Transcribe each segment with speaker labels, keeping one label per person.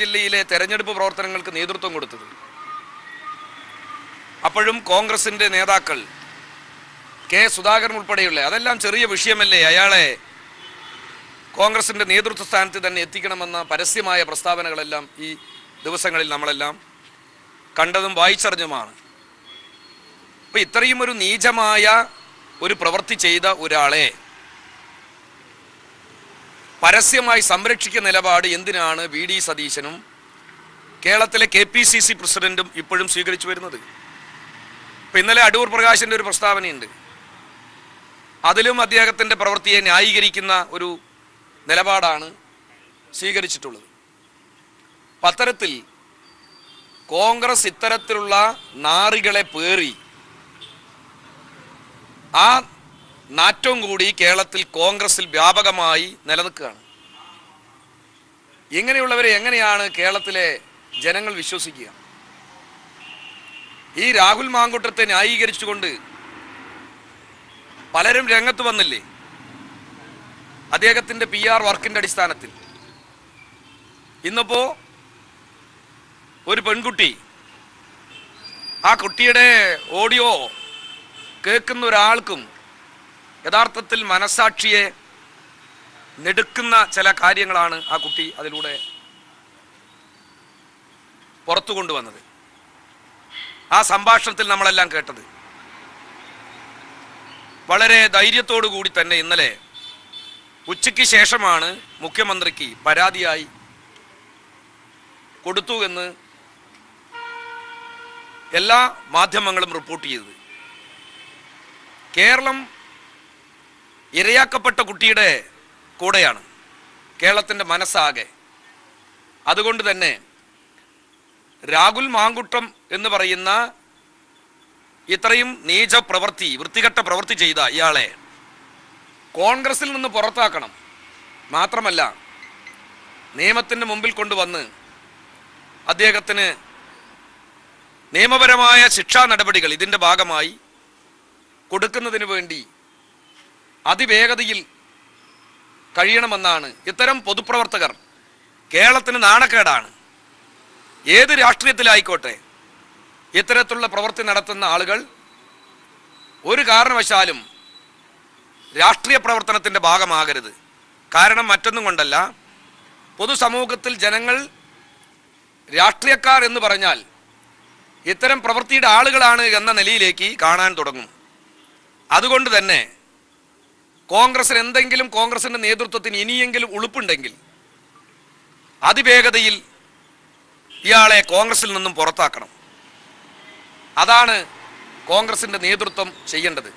Speaker 1: ജില്ലയിലെ തെരഞ്ഞെടുപ്പ് പ്രവർത്തനങ്ങൾക്ക് നേതൃത്വം കൊടുത്തത്. അപ്പോഴും കോൺഗ്രസിന്റെ നേതാക്കൾ കെ സുധാകരൻ ഉൾപ്പെടെയുള്ള അതെല്ലാം ചെറിയ വിഷയമല്ലേ അയാളെ കോൺഗ്രസിന്റെ നേതൃത്വ സ്ഥാനത്ത് തന്നെ എത്തിക്കണമെന്ന പരസ്യമായ പ്രസ്താവനകളെല്ലാം ഈ ദിവസങ്ങളിൽ നമ്മളെല്ലാം കണ്ടതും വായിച്ചറിഞ്ഞുമാണ് അപ്പൊ ഇത്രയും ഒരു നീചമായ ഒരു പ്രവൃത്തി ചെയ്ത ഒരാളെ പരസ്യമായി സംരക്ഷിക്കുന്ന നിലപാട് എന്തിനാണ് വി ഡി സതീശനും കേരളത്തിലെ കെ പി സി സി പ്രസിഡന്റും ഇപ്പോഴും സ്വീകരിച്ചു വരുന്നത്? ഇപ്പൊ ഇന്നലെ അടൂർ പ്രകാശിന്റെ ഒരു പ്രസ്താവനയുണ്ട്. അതിലും അദ്ദേഹത്തിന്റെ പ്രവൃത്തിയെ ന്യായീകരിക്കുന്ന ഒരു നിലപാടാണ് സ്വീകരിച്ചിട്ടുള്ളത്. പത്തരത്തിൽ കോൺഗ്രസ് ഇത്തരത്തിലുള്ള നാറികളെ പേറി ആ നാറ്റവും കൂടി കേരളത്തിൽ കോൺഗ്രസിൽ വ്യാപകമായി നിലനിൽക്കുകയാണ്. ഇങ്ങനെയുള്ളവരെ എങ്ങനെയാണ് കേരളത്തിലെ ജനങ്ങൾ വിശ്വസിക്കുക? ഈ രാഹുൽ മാങ്കുട്ടത്തെ ന്യായീകരിച്ചുകൊണ്ട് പലരും രംഗത്ത് വന്നില്ലേ? അദ്ദേഹത്തിന്റെ പി ആർ വർക്കിന്റെ അടിസ്ഥാനത്തിൽ. ഇന്നിപ്പോൾ ഒരു പെൺകുട്ടി ആ കുട്ടിയുടെ ഓഡിയോ കേൾക്കുന്ന ഒരാൾക്കും യഥാർത്ഥത്തിൽ മനസാക്ഷിയെ നെടുക്കുന്ന ചില കാര്യങ്ങളാണ് ആ കുട്ടി അതിലൂടെ പുറത്തു കൊണ്ടുവന്നത്. ആ സംഭാഷണത്തിൽ നമ്മളെല്ലാം കേട്ടത്. വളരെ ധൈര്യത്തോടു കൂടി തന്നെ ഇന്നലെ ഉച്ചയ്ക്ക് ശേഷമാണ് മുഖ്യമന്ത്രിക്ക് പരാതിയായി കൊടുത്തു എന്ന് എല്ലാ മാധ്യമങ്ങളും റിപ്പോർട്ട് ചെയ്തത്. കേരളം ഇരയാക്കപ്പെട്ട കുട്ടിയുടെ കൂടെയാണ്. കേരളത്തിന്റെ മനസ്സാകെ. അതുകൊണ്ട് തന്നെ രാഹുൽ മാങ്കുട്ടം എന്ന് പറയുന്ന ഇത്രയും നീച പ്രവൃത്തി വൃത്തികെട്ട പ്രവൃത്തി ചെയ്ത ഇയാളെ കോൺഗ്രസിൽ നിന്ന് പുറത്താക്കണം. മാത്രമല്ല നിയമത്തിന്റെ മുമ്പിൽ കൊണ്ടുവന്ന് അദ്ദേഹത്തിന് നിയമപരമായ ശിക്ഷാ നടപടികൾ ഇതിന്റെ ഭാഗമായി കൊടുക്കുന്നതിന് വേണ്ടി അതിവേഗതയിൽ കഴിയണമെന്നാണ് ഇത്തരം പൊതുപ്രവർത്തകർ കേരളത്തിന് നാണക്കേടാണ്. ഏത് രാഷ്ട്രീയത്തിലായിക്കോട്ടെ ഇത്തരത്തിലുള്ള പ്രവൃത്തി നടത്തുന്ന ആളുകൾ ഒരു കാരണവശാലും രാഷ്ട്രീയ പ്രവർത്തനത്തിന്റെ ഭാഗമാകരുത്. കാരണം മറ്റൊന്നും കൊണ്ടല്ല പൊതുസമൂഹത്തിൽ ജനങ്ങൾ രാഷ്ട്രീയക്കാർ എന്ന് പറഞ്ഞാൽ ഇത്തരം പ്രവൃത്തിയുടെ ആളുകളാണ് എന്ന നിലയിലേക്ക് കാണാൻ തുടങ്ങും. അതുകൊണ്ട് തന്നെ കോൺഗ്രസിന് എന്തെങ്കിലും കോൺഗ്രസിന്റെ നേതൃത്വത്തിന് ഇനിയെങ്കിലും ഉളുപ്പുണ്ടെങ്കിൽ അതിവേഗതയിൽ ഇയാളെ കോൺഗ്രസിൽ നിന്നും പുറത്താക്കണം. അതാണ് കോൺഗ്രസിന്റെ നേതൃത്വം ചെയ്യേണ്ടത്.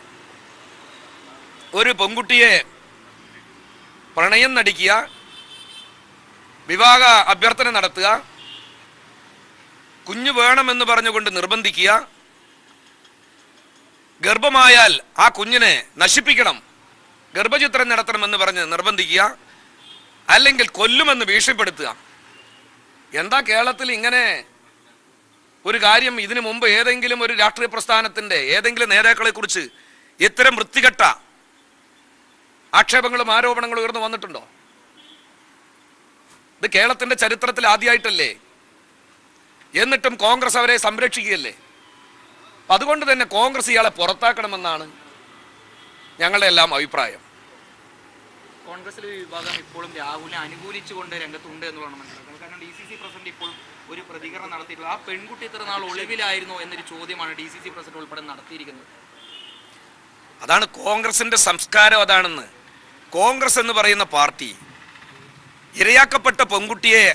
Speaker 1: ഒരു പെൺകുട്ടിയെ പ്രണയം നടിക്കുക വിവാഹ അഭ്യർത്ഥന നടത്തുക കുഞ്ഞു വേണമെന്ന് പറഞ്ഞുകൊണ്ട് നിർബന്ധിക്കുക ഗർഭമായാൽ ആ കുഞ്ഞിനെ നശിപ്പിക്കണം. ഗർഭചിത്രം നടത്തണമെന്ന് പറഞ്ഞ് നിർബന്ധിക്കുക അല്ലെങ്കിൽ കൊല്ലുമെന്ന് ഭീഷണിപ്പെടുത്തുക. എന്താ കേരളത്തിൽ ഇങ്ങനെ ഒരു കാര്യം ഇതിനു മുമ്പ് ഏതെങ്കിലും ഒരു രാഷ്ട്രീയ പ്രസ്ഥാനത്തിന്റെ ഏതെങ്കിലും നേതാക്കളെ കുറിച്ച് ഇത്തരം വൃത്തികെട്ട ആക്ഷേപങ്ങളും ആരോപണങ്ങളും ഉയർന്നു വന്നിട്ടുണ്ടോ? ഇത് കേരളത്തിന്റെ ചരിത്രത്തിൽ ആദ്യമായിട്ടല്ലേ എന്നിട്ടും കോൺഗ്രസ് അവരെ സംരക്ഷിക്കുകയല്ലേ? അതുകൊണ്ട് തന്നെ കോൺഗ്രസ് ഇയാളെ പുറത്താക്കണമെന്നാണ് ഞങ്ങളുടെ എല്ലാം അഭിപ്രായം.
Speaker 2: കോൺഗ്രസിലെ വിഭാഗം ഇപ്പോഴും രാഹുലിനെ അനുകൂലിച്ചുകൊണ്ട് രംഗത്തുണ്ട് എന്ന് വേണം മനസ്സിലാക്കുന്നത്. കാരണം ഡി സി സി പ്രസിഡന്റ് ഇപ്പോൾ ഒരു പ്രതികരണം നടത്തിയിട്ടുള്ളത് ആ പെൺകുട്ടി ഇത്ര നാൾ ഒളിവിലായിരുന്നോ എന്നൊരു ചോദ്യമാണ് ഡി സി സി പ്രസിഡന്റ് ഉൾപ്പെടെ നടത്തിയിരിക്കുന്നത്.
Speaker 1: അതാണ് കോൺഗ്രസിന്റെ സംസ്കാരം അതാണെന്ന്. കോൺഗ്രസ് എന്ന് പറയുന്ന പാർട്ടി ഇരയാക്കപ്പെട്ട പെൺകുട്ടിയെ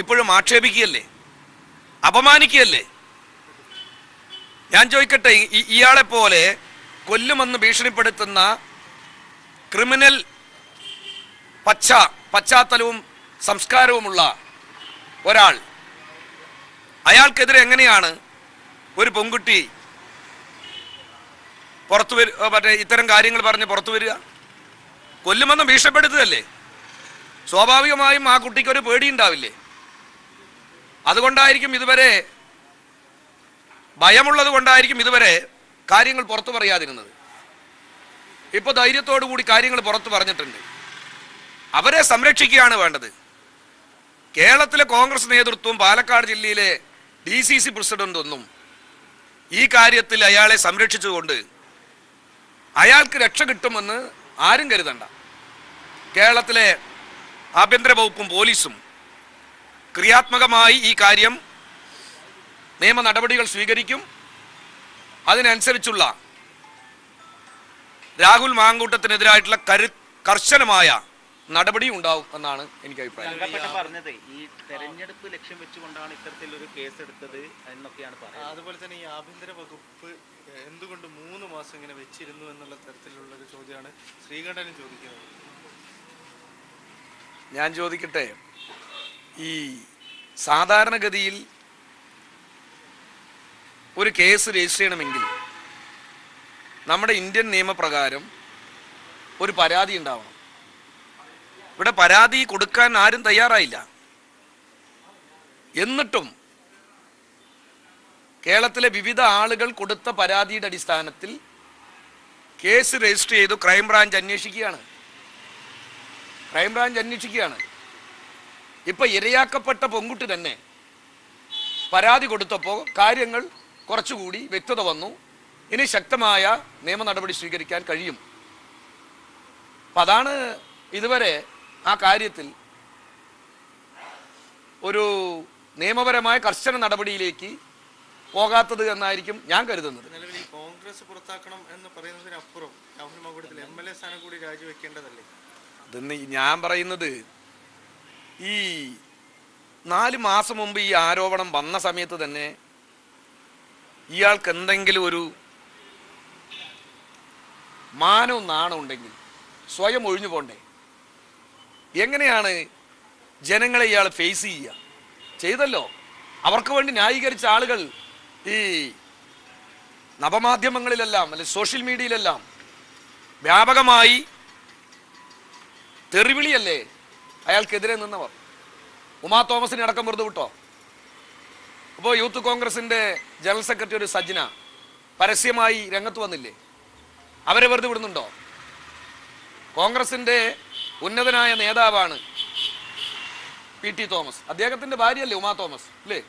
Speaker 1: ഇപ്പോഴും ആക്ഷേപിക്കുകയല്ലേ? അപമാനിക്കുകയല്ലേ? ഞാൻ ചോദിക്കട്ടെ ഇയാളെ പോലെ കൊല്ലുമെന്ന് ഭീഷണിപ്പെടുത്തുന്ന ക്രിമിനൽ പശ്ച പശ്ചാത്തലവും സംസ്കാരവുമുള്ള ഒരാൾ. അയാൾക്കെതിരെ എങ്ങനെയാണ് ഒരു പെൺകുട്ടി പുറത്തു വരു മറ്റേ ഇത്തരം കാര്യങ്ങൾ പറഞ്ഞ് പുറത്തു വരിക? കൊല്ലുമെന്ന് ഭീഷണിപ്പെടുത്തതല്ലേ? സ്വാഭാവികമായും ആ കുട്ടിക്ക് ഒരു പേടിയുണ്ടാവില്ലേ? അതുകൊണ്ടായിരിക്കും ഇതുവരെ ഭയമുള്ളത് കൊണ്ടായിരിക്കും ഇതുവരെ കാര്യങ്ങൾ പുറത്തു പറയാതിരുന്നത്. ഇപ്പോൾ ധൈര്യത്തോടു കൂടി കാര്യങ്ങൾ പുറത്തു പറഞ്ഞിട്ടുണ്ട്. അവരെ സംരക്ഷിക്കുകയാണ് വേണ്ടത്. കേരളത്തിലെ കോൺഗ്രസ് നേതൃത്വം പാലക്കാട് ജില്ലയിലെ ഡി സി സി പ്രസിഡന്റ് ഒന്നും ഈ കാര്യത്തിൽ അയാളെ സംരക്ഷിച്ചുകൊണ്ട് അയാൾക്ക് രക്ഷ കിട്ടുമെന്ന് ആരും കരുതണ്ട. കേരളത്തിലെ ആഭ്യന്തര വകുപ്പും പോലീസും ക്രിയാത്മകമായി ഈ കാര്യം നിയമ നടപടികൾ സ്വീകരിക്കും. അതിനനുസരിച്ചുള്ള രാഹുൽ മാങ്കൂട്ടത്തിനെതിരായിട്ടുള്ള കരു കർശനമായ നടപടി ഉണ്ടാവും എന്നാണ് എനിക്ക് അഭിപ്രായം.
Speaker 3: പറഞ്ഞത് ഈ തെരഞ്ഞെടുപ്പ് ലക്ഷ്യം വെച്ചുകൊണ്ടാണ് ഇത്തരത്തിലൊരു കേസ് എടുത്തത് എന്നൊക്കെയാണ് പറയുന്നത്.
Speaker 4: അതുപോലെ തന്നെ ഈ ആഭ്യന്തര വകുപ്പ് എന്തുകൊണ്ട് മൂന്ന് മാസം ഇങ്ങനെ വെച്ചിരുന്നു എന്നുള്ള തരത്തിലുള്ള ഒരു ചോദ്യമാണ് ശ്രീകണ്ഠനും ചോദിക്കുന്നത്.
Speaker 1: ഞാൻ ചോദിക്കട്ടെ ഈ സാധാരണഗതിയിൽ ഒരു കേസ് രജിസ്റ്റർ ചെയ്യണമെങ്കിൽ നമ്മുടെ ഇന്ത്യൻ നിയമപ്രകാരം ഒരു പരാതി ഉണ്ടാവണം. ഇവിടെ പരാതി കൊടുക്കാൻ ആരും തയ്യാറായില്ല. എന്നിട്ടും കേരളത്തിലെ വിവിധ ആളുകൾ കൊടുത്ത പരാതിയുടെ അടിസ്ഥാനത്തിൽ കേസ് രജിസ്റ്റർ ചെയ്തു ക്രൈംബ്രാഞ്ച് അന്വേഷിക്കുകയാണ്. ക്രൈംബ്രാഞ്ച് അന്വേഷിക്കുകയാണ്. ഇപ്പൊ ഇരയാക്കപ്പെട്ട പെൺകുട്ടി തന്നെ പരാതി കൊടുത്തപ്പോൾ കാര്യങ്ങൾ കുറച്ചുകൂടി വ്യക്തത വന്നു. ഇനി ശക്തമായ നിയമ നടപടി സ്വീകരിക്കാൻ കഴിയും. അപ്പൊ അതാണ് ഇതുവരെ ആ കാര്യത്തിൽ ഒരു നിയമപരമായ കർശന നടപടിയിലേക്ക് പോകാത്തത് എന്നായിരിക്കും ഞാൻ കരുതുന്നത്.
Speaker 4: കോൺഗ്രസ് പുറത്താക്കണം എന്ന് പറയുന്നതിനപ്പുറം Rahul Mamkoottathil M L A സ്ഥാനം കൂടി രാജിവെക്കേണ്ടതല്ലേ?
Speaker 1: അതെന്ന് ഞാൻ പറയുന്നത് ഈ നാല് മാസം മുമ്പ് ഈ ആരോപണം വന്ന സമയത്ത് തന്നെ ഇയാൾക്ക് എന്തെങ്കിലും ഒരു മാനവും നാണം ഉണ്ടെങ്കിൽ സ്വയം ഒഴിഞ്ഞു പോണ്ടേ? എങ്ങനെയാണ് ജനങ്ങളെ ഇയാൾ ഫേസ് ചെയ്യുക? ചെയ്തല്ലോ. അവർക്ക് വേണ്ടി ന്യായീകരിച്ച ആളുകൾ ഈ നവമാധ്യമങ്ങളിലെല്ലാം അല്ലെ സോഷ്യൽ മീഡിയയിലെല്ലാം വ്യാപകമായി തെറിവിളിയല്ലേ അയാൾക്കെതിരെ നിന്നവർ? ഉമാ തോമസിനെ അടക്കം വെറുതെ വിട്ടോ? അപ്പോൾ യൂത്ത് കോൺഗ്രസിന്റെ ജനറൽ സെക്രട്ടറി ഒരു സജ്ന പരസ്യമായി രംഗത്ത് വന്നില്ലേ? അവരെ വെറുതെ വിടുന്നുണ്ടോ? കോൺഗ്രസിന്റെ ഉന്നതനായ നേതാവാണ് പി ടി തോമസ്. അദ്ദേഹത്തിന്റെ ഭാര്യയല്ലേ ഉമാ തോമസ് അല്ലേ?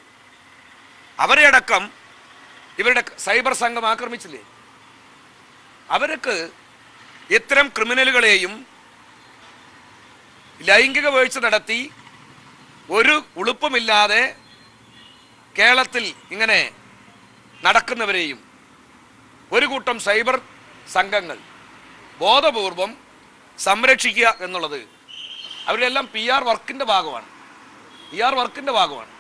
Speaker 1: അവരെ അടക്കം ഇവരുടെ സൈബർ സംഘം ആക്രമിച്ചില്ലേ? അവർക്ക് ഇത്തരം ക്രിമിനലുകളെയും ലൈംഗിക വീഴ്ച നടത്തി ഒരു ഉളുപ്പുമില്ലാതെ കേരളത്തിൽ ഇങ്ങനെ നടക്കുന്നവരെയും ഒരു കൂട്ടം സൈബർ സംഘങ്ങൾ ബോധപൂർവം സംരക്ഷിക്കുക എന്നുള്ളത് അവരെല്ലാം പി ആർ വർക്കിന്റെ ഭാഗമാണ്. പി ആർ വർക്കിന്റെ ഭാഗമാണ്.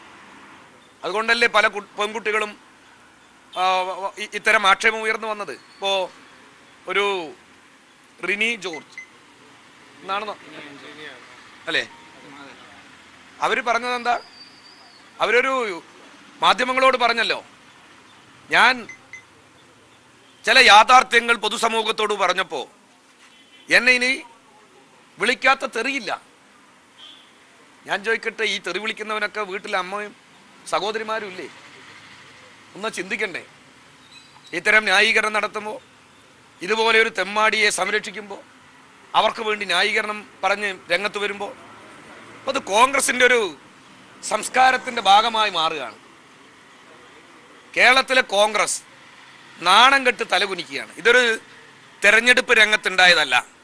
Speaker 1: അതുകൊണ്ടല്ലേ പല പെൺകുട്ടികളും ഇത്തരം ആക്ഷേപം ഉയർന്നു വന്നത്? ഇപ്പോൾ ഒരു റിനി ജോർജ് എന്നാണെന്നോ അല്ലേ? അവർ പറഞ്ഞത് എന്താ? അവരൊരു മാധ്യമങ്ങളോട് പറഞ്ഞല്ലോ. ഞാൻ ചില യാഥാർത്ഥ്യങ്ങൾ പൊതുസമൂഹത്തോട് പറഞ്ഞപ്പോൾ എന്നെ ഇനി വിളിക്കാത്ത തെറിയില്ല. ഞാൻ ചോദിക്കട്ടെ ഈ തെറി വിളിക്കുന്നവനൊക്കെ വീട്ടിലെ അമ്മയും സഹോദരിമാരും ഇല്ലേ ഒന്ന് ചിന്തിക്കണ്ടേ. ഇത്തരം ന്യായീകരണം നടത്തുമ്പോൾ ഇതുപോലെ ഒരു തെമ്മാടിയെ സംരക്ഷിക്കുമ്പോൾ അവർക്ക് വേണ്ടി ന്യായീകരണം പറഞ്ഞ് രംഗത്ത് വരുമ്പോൾ അത് കോൺഗ്രസിന്റെ ഒരു സംസ്കാരത്തിന്റെ ഭാഗമായി മാറുകയാണ്. കേരളത്തിലെ കോൺഗ്രസ് നാണം കെട്ട് തലകുനിക്കുകയാണ്. ഇതൊരു തെരഞ്ഞെടുപ്പ് രംഗത്തുണ്ടായതല്ല.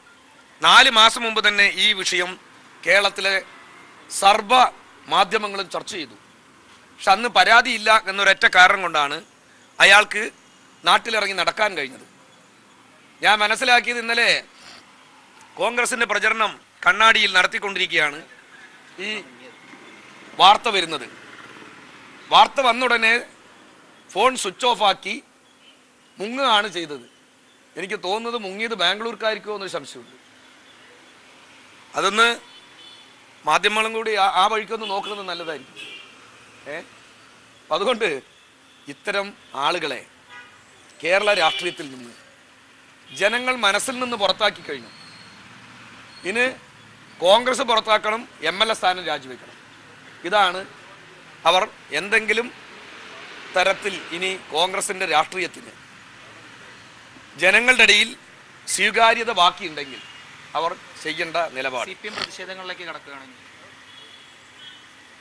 Speaker 1: നാല് മാസം മുമ്പ് തന്നെ ഈ വിഷയം കേരളത്തിലെ സർവ മാധ്യമങ്ങളും ചർച്ച ചെയ്തു. പക്ഷെ അന്ന് പരാതിയില്ല എന്നൊരൊറ്റ കാരണം കൊണ്ടാണ് അയാൾക്ക് നാട്ടിലിറങ്ങി നടക്കാൻ കഴിഞ്ഞത്. ഞാൻ മനസ്സിലാക്കിയത് ഇന്നലെ കോൺഗ്രസിന്റെ പ്രചരണം കണ്ണാടിയിൽ നടത്തിക്കൊണ്ടിരിക്കുകയാണ് ഈ വാർത്ത വരുന്നത്. വാർത്ത വന്നുടനെ ഫോൺ സ്വിച്ച് ഓഫ് ആക്കി മുങ്ങുകയാണ് ചെയ്തത്. എനിക്ക് തോന്നുന്നത് മുങ്ങിയത് ബാംഗ്ലൂർക്കായിരിക്കുമോ എന്നൊരു സംശയമുണ്ട്. അതൊന്ന് മാധ്യമങ്ങളും കൂടി ആ- വഴിക്കൊന്ന് നോക്കുന്നത് നല്ലതായിരിക്കും. ഏ? അതുകൊണ്ട് ഇത്തരം ആളുകളെ കേരള രാഷ്ട്രീയത്തിൽ നിന്ന് ജനങ്ങൾ മനസ്സിൽ നിന്ന് പുറത്താക്കി കഴിഞ്ഞു. ഇനി കോൺഗ്രസ് പുറത്താക്കണം എം എൽ എ സ്ഥാനം രാജിവെക്കണം. ഇതാണ് അവർ എന്തെങ്കിലും തരത്തിൽ ഇനി കോൺഗ്രസിന്റെ രാഷ്ട്രീയത്തിന് ജനങ്ങളുടെ ഇടയിൽ സ്വീകാര്യത ബാക്കിയുണ്ടെങ്കിൽ അവർ ചെയ്യേണ്ട നിലപാട്.
Speaker 2: പ്രതിഷേധങ്ങളിലേക്ക് കടക്കുകയാണെങ്കിൽ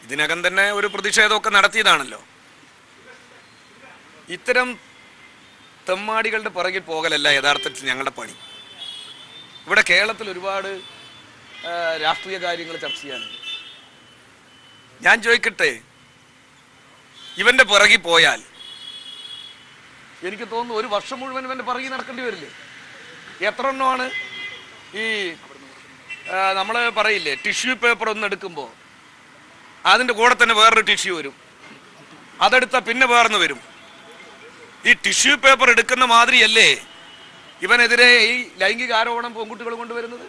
Speaker 1: ഇതിനകം തന്നെ ഒരു പ്രതിഷേധമൊക്കെ നടത്തിയതാണല്ലോ. ഇത്തരം തെമ്മാടികളുടെ പുറകിൽ പോകലല്ല യഥാർത്ഥത്തിൽ ഞങ്ങളുടെ പണി. ഇവിടെ കേരളത്തിൽ ഒരുപാട് രാഷ്ട്രീയ കാര്യങ്ങൾ ചർച്ച ചെയ്യാനുണ്ട്. ഞാൻ ചോദിക്കട്ടെ ഇവന്റെ പിറകിൽ പോയാൽ എനിക്ക് തോന്നുന്നു ഒരു വർഷം മുഴുവൻ ഇവന്റെ പിറകിൽ നടക്കേണ്ടി വരില്ലേ? എത്ര എണ്ണമാണ്? ഈ നമ്മൾ പറയില്ലേ ടിഷ്യൂ പേപ്പർ ഒന്ന് എടുക്കുമ്പോൾ അതിന്റെ കൂടെ തന്നെ വേറൊരു ടിഷ്യൂ വരും. അതെടുത്താൽ പിന്നെ വേറൊന്ന് വരും. ഈ ടിഷ്യൂ പേപ്പർ എടുക്കുന്ന മാതിരിയല്ലേ ഇവനെതിരെ ഈ ലൈംഗിക ആരോപണം പെൺകുട്ടികൾ കൊണ്ടുവരുന്നത്?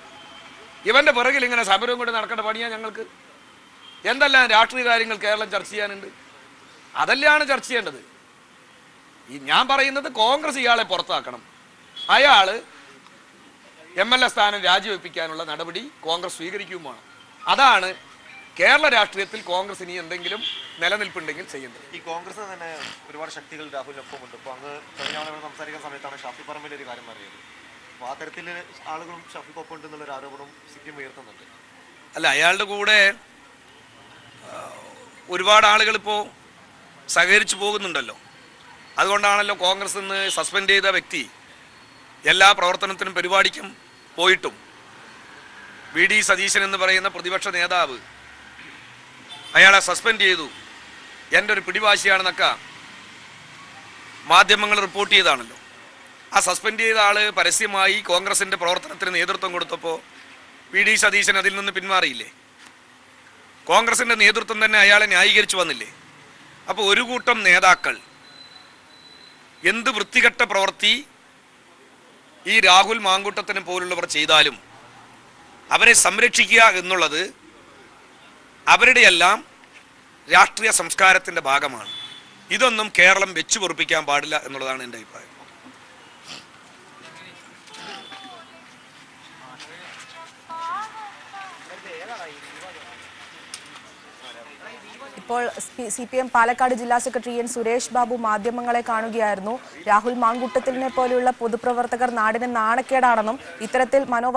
Speaker 1: ഇവന്റെ പിറകിൽ ഇങ്ങനെ സമരവും കൊണ്ട് നടക്കേണ്ട പണിയാണ് ഞങ്ങൾക്ക്. എന്തെല്ലാം രാഷ്ട്രീയ കാര്യങ്ങൾ കേരളം ചർച്ച ചെയ്യാനുണ്ട്? അതെല്ലാം ചർച്ച ചെയ്യേണ്ടത്. ഈ ഞാൻ പറയുന്നത് കോൺഗ്രസ് ഇയാളെ പുറത്താക്കണം. അയാൾ എം എൽ എ സ്ഥാനം രാജിവെപ്പിക്കാനുള്ള നടപടി കോൺഗ്രസ് സ്വീകരിക്കുമാണ് അതാണ് കേരള രാഷ്ട്രീയത്തിൽ കോൺഗ്രസ് ഇനി എന്തെങ്കിലും നിലനിൽപ്പുണ്ടെങ്കിൽ ചെയ്യുന്നത്.
Speaker 5: ഈ കോൺഗ്രസ് തന്നെ ഒരുപാട് ശക്തികൾ രാഹുലിനൊപ്പം ഉണ്ട്. അപ്പോൾ അങ്ങ് കഴിഞ്ഞ തവണ സംസാരിക്കുന്ന സമയത്താണ് ഷാഫി പറമ്പിൽ ഒരു കാര്യം പറയുന്നത്. അപ്പോൾ ആ തരത്തിൽ ആളുകളും ഷാഫിക്കൊപ്പം ഉണ്ട് എന്നുള്ളൊരു ആരോപണം സിക്കിം ഉയർത്തുന്നുണ്ട്.
Speaker 1: അല്ല അയാളുടെ കൂടെ ഒരുപാട് ആളുകൾ ഇപ്പോൾ സഹകരിച്ചു പോകുന്നുണ്ടല്ലോ. അതുകൊണ്ടാണല്ലോ കോൺഗ്രസ് നിന്ന് സസ്പെൻഡ് ചെയ്ത വ്യക്തി എല്ലാ പ്രവർത്തനത്തിനും പരിപാടിക്കും പോയിട്ടും വി ഡി സതീശൻ എന്ന് പറയുന്ന പ്രതിപക്ഷ നേതാവ് അയാളെ സസ്പെൻഡ് ചെയ്തു. എന്റെ ഒരു പിടിവാശിയാണെന്നൊക്കെ മാധ്യമങ്ങൾ റിപ്പോർട്ട് ചെയ്താണല്ലോ. ആ സസ്പെൻഡ് ചെയ്ത ആൾ പരസ്യമായി കോൺഗ്രസിന്റെ പ്രവർത്തനത്തിന് നേതൃത്വം കൊടുത്തപ്പോൾ വി ഡി സതീശൻ അതിൽ നിന്ന് പിന്മാറിയില്ലേ? കോൺഗ്രസിന്റെ നേതൃത്വം തന്നെ അയാളെ ന്യായീകരിച്ചു വന്നില്ലേ? അപ്പോൾ ഒരു കൂട്ടം നേതാക്കൾ എന്ത് വൃത്തികെട്ട പ്രവൃത്തി ഈ രാഹുൽ മാങ്കൂട്ടത്തിനെ പോലുള്ളവർ ചെയ്താലും അവരെ സംരക്ഷിക്കുക എന്നുള്ളത് അവരുടെയെല്ലാം രാഷ്ട്രീയ സംസ്കാരത്തിന്റെ ഭാഗമാണ്. ഇതൊന്നും കേരളം വെച്ചു പൊറുപ്പിക്കാൻ പാടില്ല എന്നുള്ളതാണ് എന്റെ അഭിപ്രായം.
Speaker 6: ഇപ്പോൾ സി പി എം പാലക്കാട് ജില്ലാ സെക്രട്ടറി എൻ സുരേഷ് ബാബു മാധ്യമങ്ങളെ കാണുകയായിരുന്നു. രാഹുൽ മാങ്കുട്ടത്തിലിനെ പോലെയുള്ള പൊതുപ്രവർത്തകർ നാടിന് നാണക്കേടാണെന്നും ഇത്തരത്തിൽ മനോ